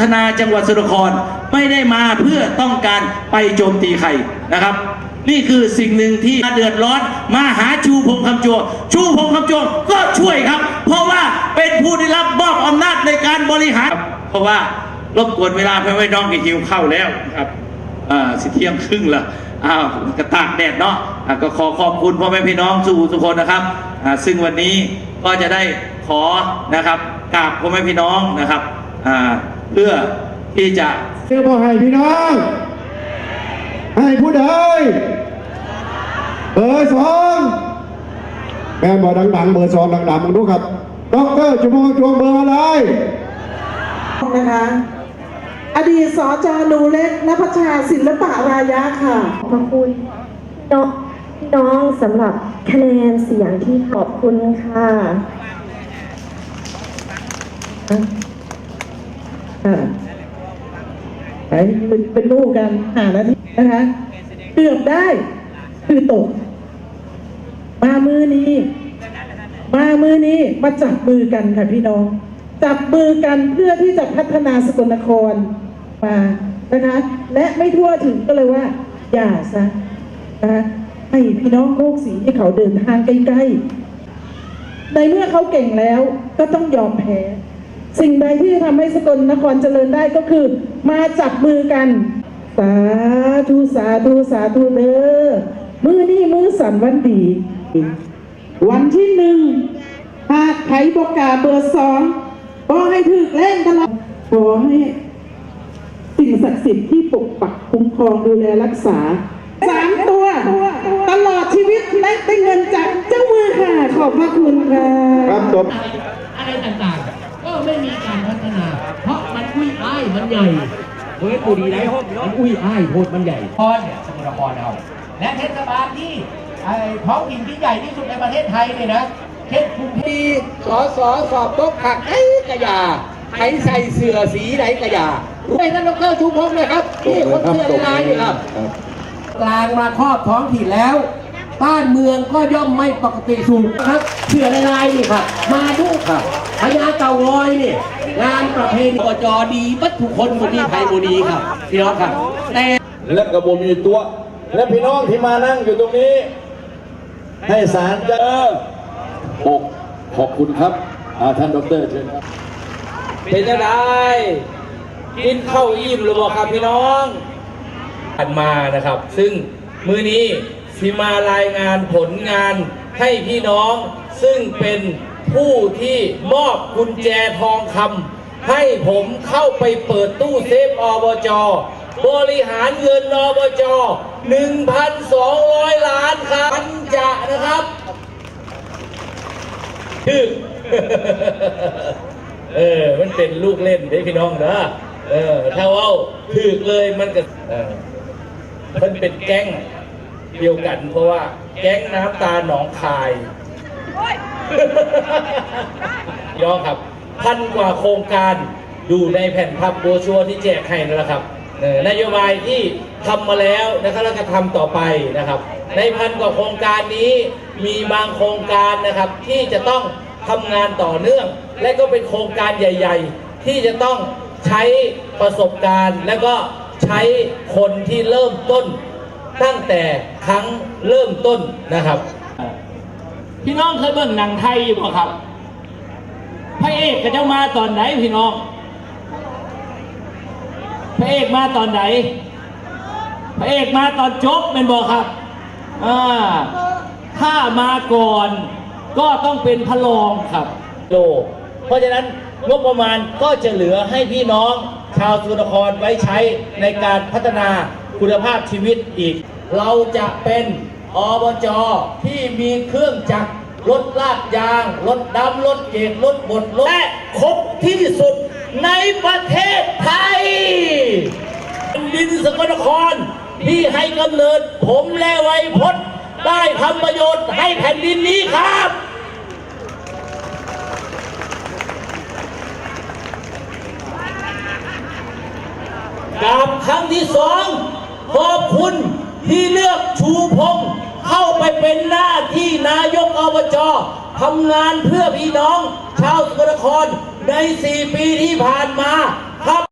ฒนาจังหวัดสกลนครไม่ได้มาเพื่อต้องการไปโจมตีใครนะครับ นี่คือสิ่งหนึ่งที่เดือดร้อนมาหาชูพงคำจัวชูพงคำจัวก็ช่วยครับ เพราะว่าเป็นผู้ได้รับมอบอำนาจในการบริหาร เพราะว่ารบกวนเวลาพ่อแม่น้องกิหิวเข้าแล้วครับสิเที่ยงครึ่งละอ้าวกระตากแดดเนาะะก็ขอขอบคุณพ่อแม่พี่น้องสู่ทุกคนนะครับ ซึ่งวันนี้ก็จะได้ขอนะครับกราบพ่อแม่พี่น้องนะครับ เพื่อที่จะเพื่อบอกให้พี่น้อง ให้ผู้ใดเบอร์สองแม่บอกดังๆเบอร์สองดังๆมึงดูครับด็อกเตอร์จุมพงษ์จวงเบอร์อะไรนะคะอดีตสจหนูเล็กนภัชชาศิลปะรายะค่ะขอบคุณน้องน้องสำหรับคะแนนเสียงที่ขอบคุณค่ะ อะไปเป็นเป็นลูกกันหานาทีนะคะเกือบได้คือตก มามือนี้ มามือนี้มาจับมือกันค่ะพี่น้อง จับมือกันเพื่อที่จะพัฒนาสกลนครมานะคะ และไม่ทั่วถึงก็เลยว่า อย่าซะนะคะให้พี่น้องโลกสีที่เขาเดินทางใกล้ๆในเมื่อเขาเก่งแล้วก็ต้องยอมแพ้ สิ่งใดที่จะทำให้สกลนครเจริญได้ก็คือ มาจับมือกันสาธุสาธุสาธุเด้อมือนี่มือสันวันดี วันที่หนึ่งหากไผบกกาเบอร์สองขอให้ถึกเล่นตลอดขอให้สิ่งศักดิ์สิทธิ์ที่ปกปักคุ้มครองดูแลรักษาสามตัว ตลอดชีวิตและได้เงินจากเจ้ามือค่ะ ขอบพระคุณค่ะครับจบอะไรต่างๆ ไม่มีการพัฒนา เพราะมันอุ้ยอ้ายมันใหญ่เฮ้ยปูดีไรมันอุ้ยอ้ายโพดมันใหญ่พรเนี่ยสมุทรพรเอาและเทศบาลที่ไอ้ท้องถิ่นที่ใหญ่ที่สุดในประเทศไทยเนี่ยนะเช่นกรุงเทพสอสอสอบตกขักไอ้กระยาไอ้ใส่เสื้อสีไหนกระยารู้ไหมท่านดรชูพงศ์เลยครับนี่คนเสื้อลายนี่ครับกลางมาครอบท้องถิ่นแล้วบ้านเมืองก็ย่อมไม่ปกติสุขครับเชื่อในลายนี่ครับ มาดูครับ พญาเต่างอยนี่งานประเพณีอบจดีบัตทุกคนบุรีไทยบุรีครับพี่น้องครับ แต่และกระบมีตัว และพี่น้องที่มานั่งอยู่ตรงนี้ ให้สารเจอปกขอบคุณครับอ่าท่านดอกเตอรเชิญครับเป็นยังไงกินข้าวอิ่มหรือเปล่าครับพี่น้องผ่านมานะครับ ซึ่งมือนี้สิมารายงานผลงาน ให้พี่น้องซึ่งเป็นผู้ที่มอบกุญแจทองคำให้ผมเข้าไปเปิดตู้เซฟอบจบริหารเงินอบจ1,200 ล้านครับปัญจะนะครับชื่อเออ มันเป็นลูกเล่นเด้พี่น้องนะเออ ถ้าเว่าถึกเลยมันก็เออมันเป็นแก๊ง เดียวกัน เพราะว่าแก๊งน้ำตาหนองคาย ย่อครับพันกว่าโครงการดูในแผ่นพับโบรชัวร์ที่แจกให้นั่นแหละครับเออนโยบายที่ทำมาแล้วนะครับแล้วก็ทำต่อไปนะครับ ในพันกว่าโครงการนี้มีบางโครงการนะครับ ที่จะต้องทำงานต่อเนื่อง และก็เป็นโครงการใหญ่ ๆ ที่จะต้องใช้ประสบการณ์ และก็ใช้คนที่เริ่มต้น ตั้งแต่ครั้งเริ่มต้นนะครับ พี่น้องเคยเบิ่งหนังไทยอยู่ป่ะครับ พระเอกก็จะมาตอนไหนพี่น้อง พระเอกมาตอนไหน พระเอกมาตอนจบเป็นบอกครับอ่าถ้ามาก่อนก็ต้องเป็นพระรองครับโลเพราะฉะนั้นงบประมาณก็จะเหลือให้พี่น้องชาวสุนครไว้ใช้ในการพัฒนา คุณภาพชีวิตอีก เราจะเป็นอบจที่มีเครื่องจักรรถลาดยางรถดำรถเกตรถบดรถและครบที่สุดในประเทศไทยแผ่นดินสกลนครที่ให้กำเนิดผมและไวยพจน์ได้ทำประโยชน์ให้แผ่นดินนี้ครับกับครั้งที่สอง ที่เลือกชูพงษ์เข้าไปเป็นหน้าที่นายกอบจทำงานเพื่อพี่น้อง ชาวสกลนครใน 4 ปีที่ผ่านมา ครับ